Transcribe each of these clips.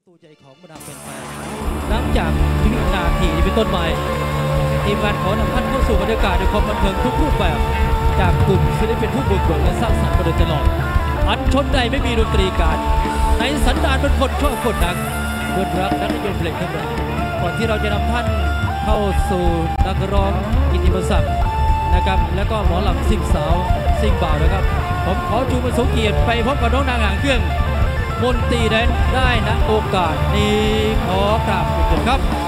ประตูใจของบรรดาแฟนๆหลังจากวินาทีนี้เป็นต้นไปทีมงานขอนำท่านเข้าสู่บรรยากาศในความบันเทิงทุกรูปแบบ จากกลุ่มศิลปินผู้บุกเบิกและสร้างสรรค์มาโดยตลอด อันชนใดไม่มีดนตรีการ ในสันดานเป็นคนชอบคนดังเพื่อนรักนักนิยมเพลงทั้งหลายก่อนที่เราจะนำท่านเข้าสู่นักร้องกิตติมศักดิ์นะครับ แล้วก็หมอหลำซิ่งสาวซิ่งบ่าวนะครับ ผมขอจูงมือสงเกียรติไปพบกับน้องนางหางเครื่อง มนตรีแดนได้นะโอกาสนี้ขอกราบขอบคุณครับนะครับ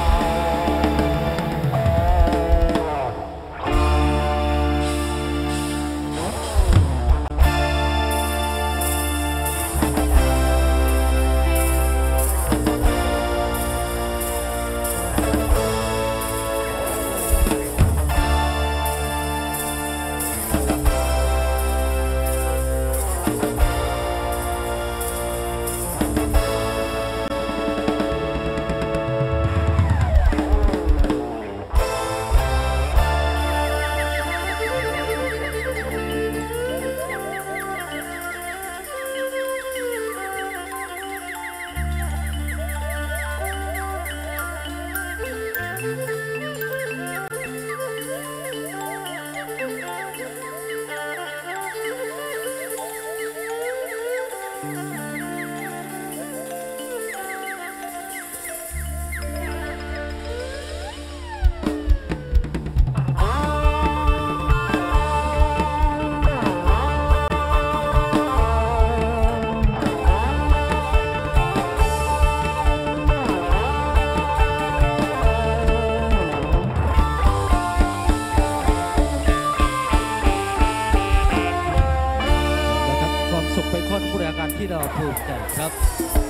ที่เราภูมิ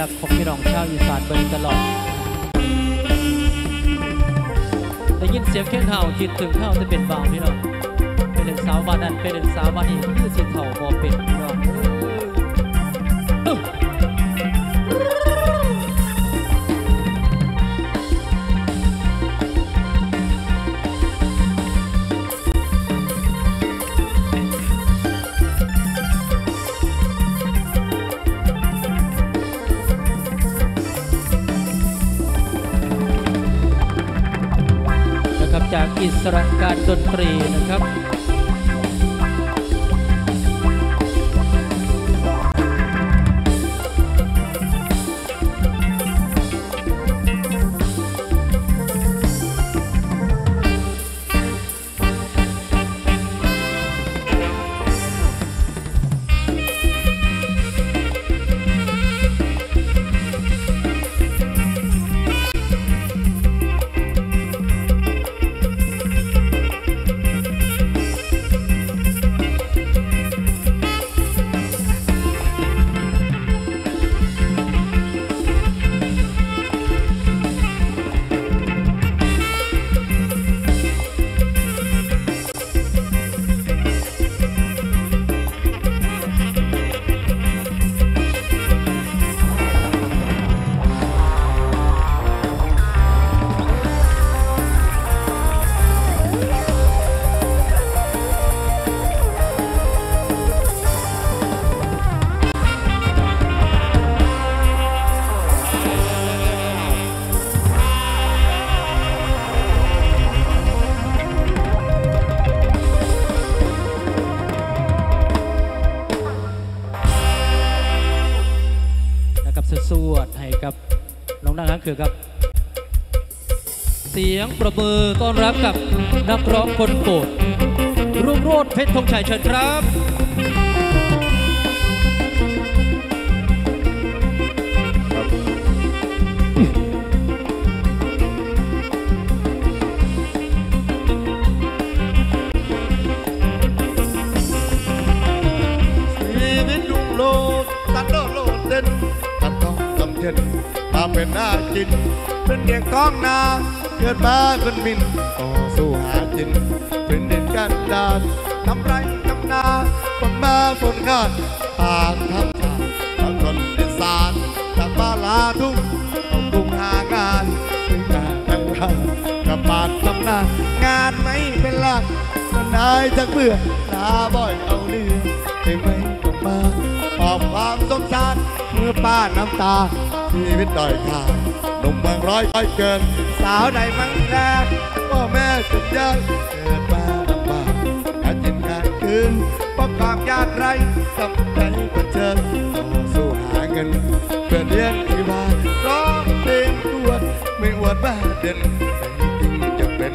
ลักของพี่น้องชาวอีสานเบิ่งตลอด ได้ยินเสียงเค้นเห่าคิดถึงเห่าจะเป็นบ่าวพี่น้องเป็นสาวบ้านนั้นเป็นสาวบ้านนี้คือสิเฒ่าบ่เป็นพี่น้อง สระการดนตรีนะครับ สะสวดให้กับน้องนางฮักคือครับ เสียงประมือต้อนรับกับนักร้องคนโปรดรุ่งโรจน์เพชรธงชัยเชิญครับ เป็นหน้ากิน เป็นเด็กท้องนาเกิดมาเป็นมินต่อสู้หากิน เป็นเดินกันดานทำไรทำนาฝนมาฝนขาดทางทำชาบางคนเป็นสารจากบ้านลาทุ่งต้องกรุงหางานถึงงานไปว่างกับบานทำนางานไม่เป็นหลักนายจักเบื่อลาบ่อยเอาเรื่อไม่ไม่ต้องมา อบความสงสารเมื่อป้าน้ำตาชีวิตด้อยค่าหนุ่มเมืองร้อยร้อยเกิน สาวใดมั่งแลพ่อแม่สุดยากเกิดมาลำบากหาจินงานคืนเพราะความยากไรทำใจเผชิญต่อสู้หาเงินเพื่อเลี้ยงที่บ้านร้องเพลงอวไม่อวดบ้าเด่นแต่จริงจะเป็น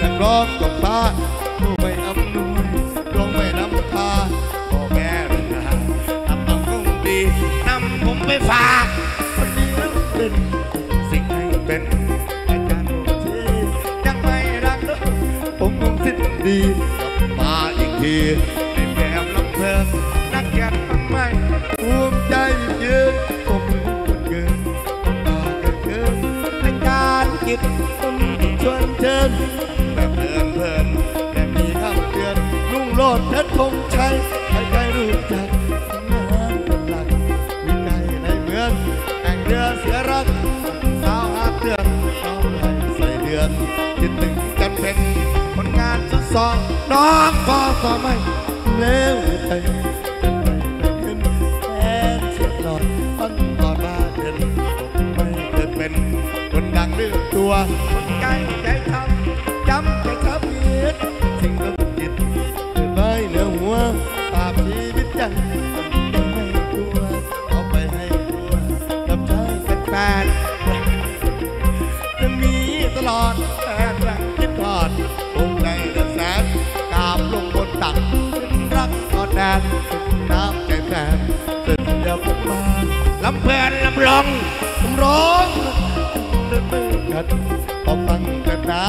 นักร้องกับฟ้า ไปฝากคนดีแล้วเป็นสิ่งให้เป็นอาจารย์ผมที่ยังไม่รักเธอผมคงสิ้นดีกลับมาอีกทีในแบบลำเพลินนักแก่นทำไมภูมิใจเยืนผมคนเกินตาเกินเกินอาจารย์กิจผมชวนเชิญ อนคิดถึงกันเป็นผลงานสุดสองน้องก็สอไม่เลวใจเป็นไปได้ขึ้นแค่เสียหลอดฟันก่อมาเดินไม่เกิดเป็นคนดังเรื่องตัวคนใจใจทำจำใจทับเย็ดสิ่งที่จิตเกิดไว้เหนือหัวภาพชีวิตยังำลองลำร้องเดินมือกันพอฟังกันนะ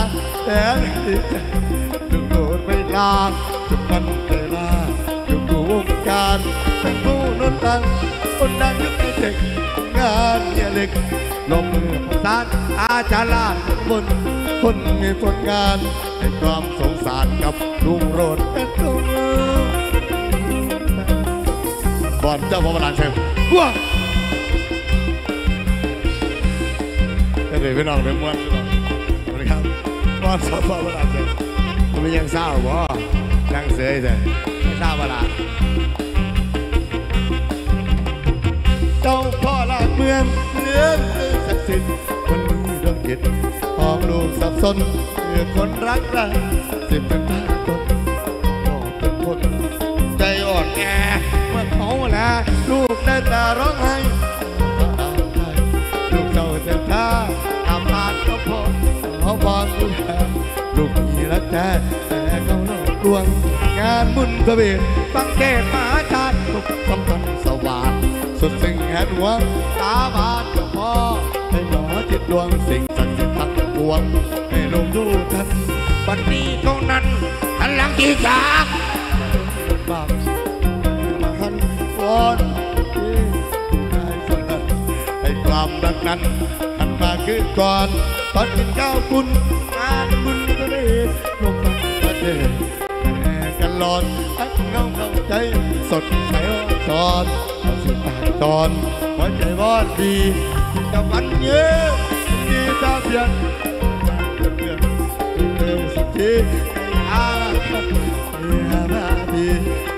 แต่ดีใจดูโดดไม่ลาจุดมันเวลาอยู่กูวงการเป็นผู้นนทังคนดังยุคไอเด็กงานเนี่ยเล็กลงมือประสานอาจารย์ลาดบนคนมีผลงานให้ความสงสารกับลุงโรดเป็นตัวบอลเจ้าพระบรามเชฟว้า เลยพี่น้องเดี๋ยวม้วนพี่น้องสวัสดีครับบอลเจ้าพระบรามเชฟมันยังเศร้าบ่นั่งเสยเลยไม่ทราบเวลาเจ้าพ่อลาดเมืองเมืองศักดิ์สิทธิ์คนมีดวงจิตพองลูกสับสนเมื่อคนรักกันสิบเป็นตาคนพ่อเป็นคน ใจอ่อนแอเมื่อเขาละลูกได้แต่ร้องไห้ เจ้าเส้นทางทำลานก็พอเขาบอลลูกแทนลูกมีรักแท้แต่เขาหลอกลวง งานบุญกระเบนฟังเทศมหาชาติทุกสัมพันสว่างสุดสิ่งแห่งหวังตาบานก็พอให้หมอจิตดวงสิ่งศักดิ์ทั้งปวงให้ลงดูทันวันนี้เท่านั้นหันหลังที่จากบางมาหันวอน นั้นหันมาคือก่อนตอนกินข้าวคุณงานบุญก็ได้ลงมาประเทศแม่กันหลอนอักเงาเข้าใจ สดใสอ่อนสอนเอาสิตาตอนหัวใจวอนดีกับวันเยอะดีตาเพียนเพื่อนเพื่อนสักทีอาอามาดี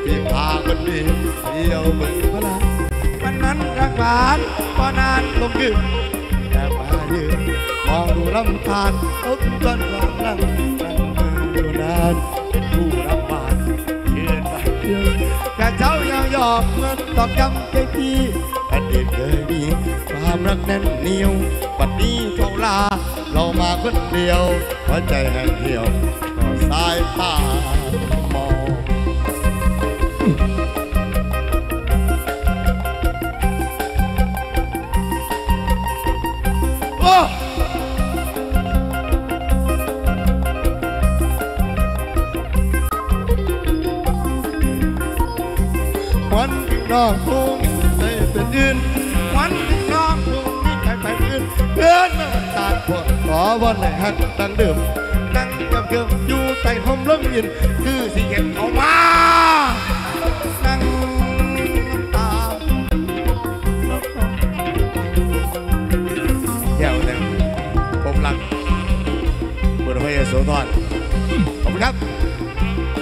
ที่พาคนดีเที่ยวเมืองพลัันนั้นรักหวานพอนานลงยืนแอบมายืนมองดูลำธารอกจนวางนั่งนั่งมืออยู่นานเป็นผู้รำบานยืนไปยืนกะเจ้ายังหยอกเงินตอกย้ำใจพี่อดีตเคยมีความรักแน่นเหนียวปัดนี้เขาลา เรามาคนเดียวหัวใจแห้งเหี่ยวก็สายตา วันที่นอกคงได้เป็นอื่นวันที่นอกคงมีใครไปอื่นเพื่อนมาตาดพวกขอวันไหนหักดังเดิมนั่งกับเกิมอยู่ใต้ห่มลมเย็นคือสิเห็นเขามานั่งตาแก้วหนึ่งผมรักบุญพยโสธรขอบคุณครับ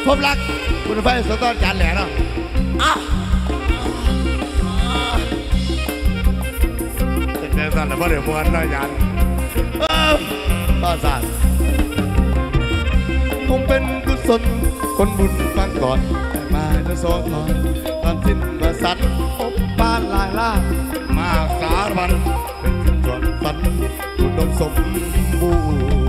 ผมรักบุญพยโสธรจานแหล่เนาะอ้ สั่นแต่พอเดี๋ยวมวนนะยันเอ้าต่อสั่นคงเป็นกุศลคนบุญฟังก่อนแต่มาจะโซทอนตอนสิ้นมาสัตว์พบบ้านลายล่ามากสารวันเป็นจุดจอดฝันอุดมสมบูรณ์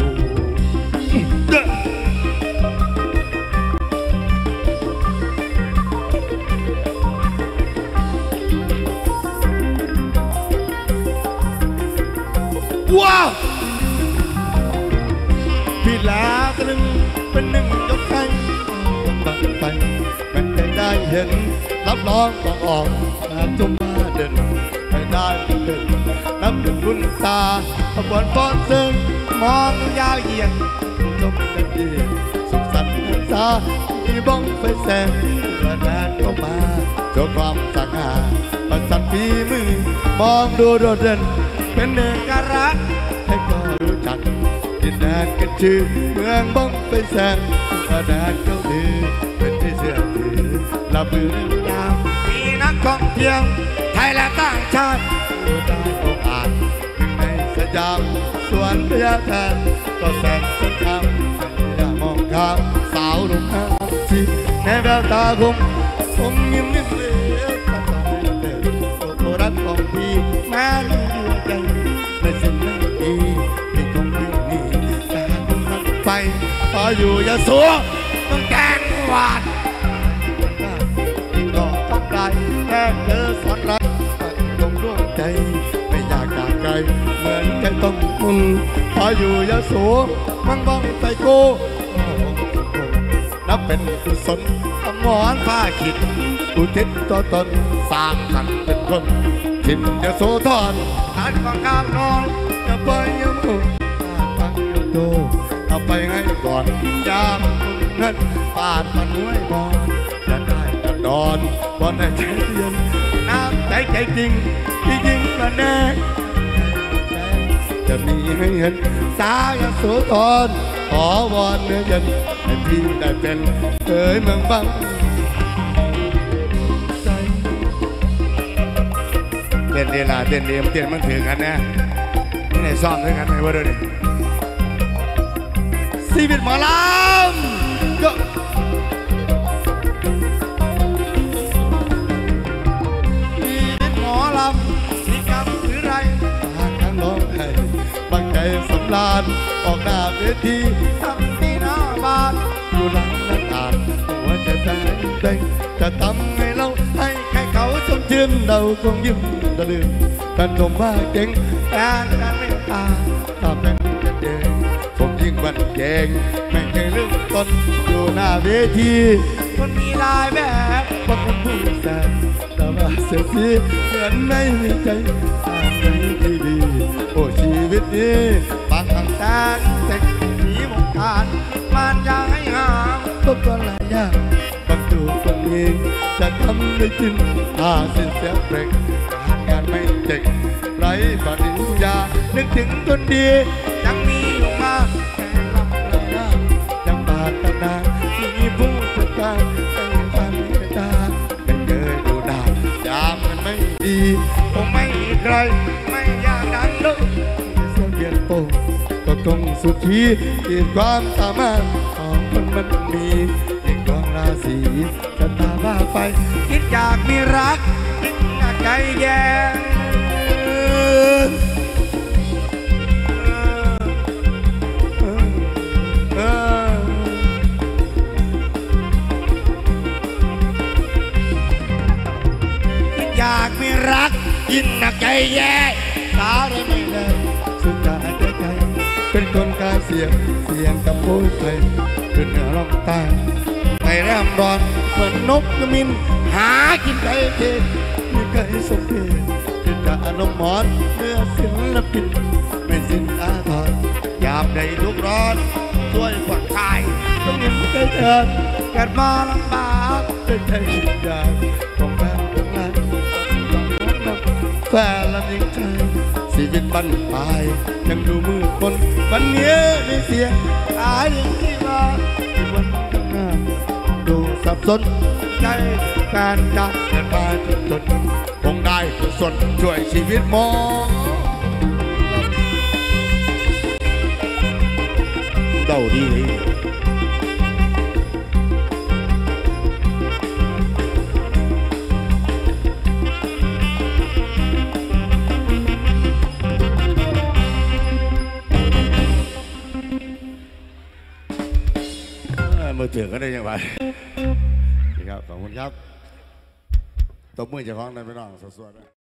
ลาตรึงเป็นหนึ่งยกให้บังไปแม้แต่ได้เห็น รับรองบอกออกงาจงมาเด่นไม่ได้เด่นนับหนึ่งรุ่นตาขบวนฟ้อนซึ่งมองยาวเหยียดจบกันดีสุขสันต์หันษาที่บ้องไฟแสงกระดานเข้ามาโชว์ความสงหาปันสันฝีมือมองดูโดดเด่นเป็นเอกลักษณ์ให้ก็รู้จัก ดินแดนกันชื่อเมืองบ้องไฟแสงกระดานเขาถือเป็นที่เสื่อมถือละบือเรื่องยามมีนักท่องเที่ยวไทยและต่างชาติดูได้องอาจหนึ่งในสยามสวนพญาแทนก็แสนสงครามอย่ามองข้ามสาวหนุ่มข้ามชีในแววตาคงคงยิ้มยิ้มเลยตาตาเดินโอรักของพี่แม้ ออยู่อย่าสัวต้องแกงหวานที่ก็ต้องได้แค่เจอสอนรักตรงดวงใจไม่อยากจากไกลเหมือนแค่ต้องมุนพออยู่ยาสูมันบ้องใส่กูนับเป็นกุศลอมรผ้าขิดอุทิศตัวตนสร้างสรรค์เป็นคนถิ่นยโสธรทานฟังข้างน้องจะไปยังโต เอาไปให้ก่อนยามคนนั้นปาดมันไว้บอนจะได้จะนอนบอนให้ใจเย็นน้ำใจใจจริงที่ยิงมาแน่จะมีให้เห็นสายโสธรขอวอนเนื้อเย็นให้พี่ได้เป็นเคยเมืองบังใจเต้นเดลาเต้นเดียมเต้นมันถึงกันนะนี่ไหนซ้อมด้วยกันไหมวะเดี๋ยวนี้ ชีวิตหมอลำก็ชีวิตหมอลำที่กำหรือไรปากข้างร้องไห้บางใจสำลานออกหน้าเวทีทำที่ห มันเก่งไม่เคยลืมตนอยู่หน้าเวทีคนมีลายแบบบางคนพูดแสบแต่ว่าเสียทีเหมือนไม่มีใจสร้างใจที่ดีโอ้ชีวิตนี้บางครั้งแสนเซ็กหนีวงการมันอยากให้หาก็ก็หลายอย่างบางตัวคนเองจะทำได้จริงถ้าสิ้นเสียเพลงงานไม่เจ๋งไรปริญญานึกถึงคนดียังมี นามีผู้จัดการแต่ตาไม่ตาไม่เคยดูดายามมันไม่ดีคงไม่ใครไม่อยากดังโลกเสียเบียนโตก็คงสุขีที่ความสามารถของคนมันมีอีกดวงราศีจะตาบ้าไป คิดอยากมีรักคิดอยากใจแย่ รักยินหนักใจแย่ตาได้ไม่ได้สุดท้ายใจใจเป็นคนกาเสียงเสียงกับโพยไทยขึ้นเหนือล่องใต้ไปแรมรอนเหมือนนกกระมิน หากินไก่เทศมีไก่สมเพศเป็นกาอนมอนเนื้อศิลปินไม่สิ้นอาทรยามใดทุกร้อนช่วยผ่อนคลายต้องเห็นใจเถิดเกิดมาลำบากเป็นใจชิดยากของแฟ แฟนละยิ่งใจชีวิตบันปลายยังดูมืดมนวันนี้มีเสียงตายอย่างที่มาที่วันข้างหน้าดูสับสนใจการจะเกิดมาจนจนคงได้กุศลช่วยชีวิตมองเดาดี เลยเอ้ยมือถือก็ได้ยังไงนะครับขอบคุณครับตบมือเจ้าของนั่นไปน้องสวดๆ